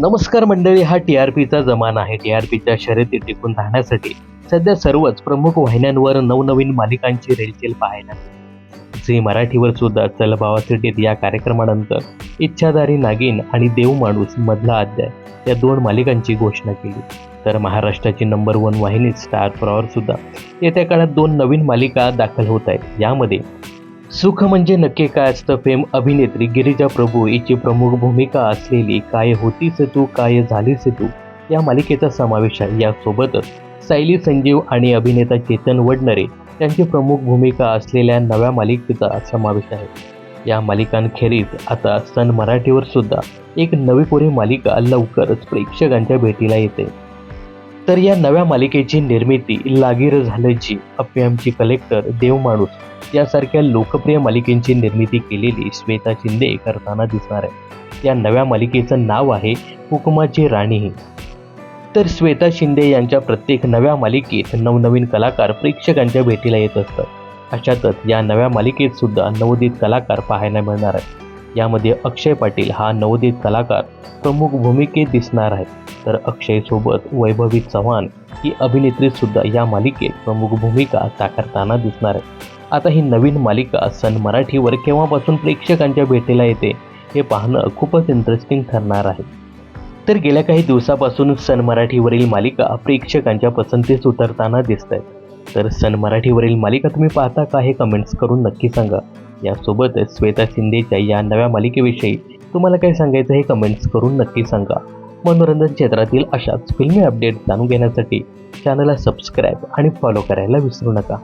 नमस्कार मंडळी हा टी आर पीचा जमाना आहे. टी आर पीच्या शर्यती टिकून राहण्यासाठी सध्या सर्वच प्रमुख वाहिन्यांवर नवनवीन मालिकांची रेलचेल पाहायला झी मराठीवर सुद्धा चल सिटीत या कार्यक्रमानंतर इच्छाधारी नागिन आणि देव माणूस मधला अध्याय या दोन मालिकांची घोषणा केली. तर महाराष्ट्राची नंबर वन वाहिनी स्टार प्रॉवर सुद्धा येत्या काळात दोन नवीन मालिका दाखल होत आहेत. यामध्ये सुख म्हणजे नक्की काय असतं? फेम अभिनेत्री गिरिजा प्रभू हिची प्रमुख भूमिका असलेली काय होतीस तू? काय झालीस तू? या मालिकेचा समावेश आहे. यासोबतच सायली संजीव आणि अभिनेता चेतन वडनरे यांची प्रमुख भूमिका असलेल्या नव्या मालिकेचा समावेश आहे. या मालिकांखेरीज आता सन मराठीवर सुद्धा एक नवी कोरी मालिका लवकरच प्रेक्षकांच्या भेटीला येते. तर या नव्या मालिकेची निर्मिती लागीर झालं जी कलेक्टर देव माणूस यासारख्या लोकप्रिय मालिकेची निर्मिती केलेली श्वेता शिंदे करताना दिसणार आहे. या नव्या मालिकेचं नाव आहे हुकुमाची राणी. तर श्वेता शिंदे यांच्या प्रत्येक नव्या मालिकेत नवनवीन कलाकार प्रेक्षकांच्या भेटीला येत असतात. अशातच या नव्या मालिकेत सुद्धा नवोदित कलाकार पाहायला मिळणार आहेत. यामध्ये अक्षय पाटील हा नवोदित कलाकार प्रमुख भूमिकेत दिसणार आहे. तर अक्षयसोबत वैभवी चव्हाण ही अभिनेत्री सुद्धा या मालिकेत प्रमुख भूमिका साकारताना दिसणार आहे. आता ही नवीन मालिका सन मराठीवर केव्हापासून प्रेक्षकांच्या भेटीला येते हे पाहणं खूपच इंटरेस्टिंग ठरणार आहे. तर गेल्या काही दिवसापासून सन मराठीवरील मालिका प्रेक्षकांच्या पसंतीस उतरताना दिसत आहेत. तर सन मराठीवरील मालिका तुम्ही पाहता का हे कमेंट्स करून नक्की सांगा. यासोबतच श्वेता शिंदेच्या या नव्या मालिकेविषयी तुम्हाला काय सांगायचं हे कमेंट्स करून नक्की सांगा. मनोरंजन क्षेत्रातील अशाच फिल्मी अपडेट जाणून घेण्यासाठी चॅनलला सबस्क्राईब आणि फॉलो करायला विसरू नका.